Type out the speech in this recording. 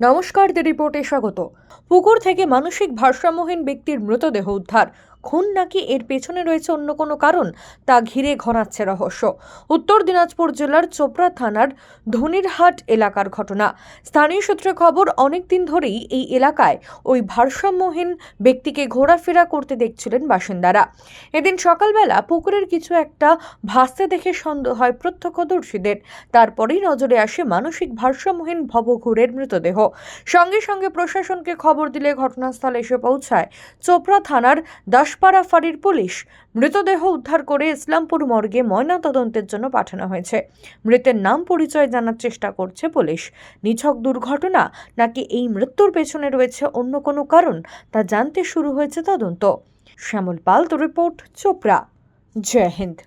নমস্কার দ্য রিপোর্টে স্বাগত। পুকুর থেকে মানসিক ভারসাম্যহীন ব্যক্তির মৃতদেহ উদ্ধার। খুন নাকি এর পেছনে রয়েছে অন্য কোনো কারণ? তা ঘিরে ঘনাচ্ছে রহস্য। উত্তর দিনাজপুর জেলার চোপড়া থানার ধনিরহাট এলাকার ঘটনা। স্থানীয় সূত্রে খবর অনেক দিন ধরেই এই এলাকায় ওই ভারসাম্যহীন ব্যক্তিকে ঘোরাফেরা করতে দেখছিলেন বাসিন্দারা। এদিন সকালবেলা পুকুরের কিছু একটা ভাসতে দেখে সন্দেহ হয় প্রত্যক্ষদর্শীদের। তারপরেই নজরে আসে মানসিক ভারসাম্যহীন ভবঘুরের মৃতদেহ। সঙ্গে সঙ্গে প্রশাসনকে খবর দিলে ঘটনাস্থলে এসে পৌঁছায় চোপড়া থানার দাসপাড়া ফাঁড়ির পুলিশ মৃতদেহ উদ্ধার করে ইসলামপুর মর্গে ময়নাতদন্তের জন্য পাঠানো হয়েছে। মৃতের নাম পরিচয় জানার চেষ্টা করছে পুলিশ। নিছক দুর্ঘটনা নাকি এই মৃত্যুর পেছনে রয়েছে অন্য কোনো কারণ তা জানতে শুরু হয়েছে তদন্ত। শ্যামল পাল, তো রিপোর্ট, চোপড়া। জয় হিন্দ।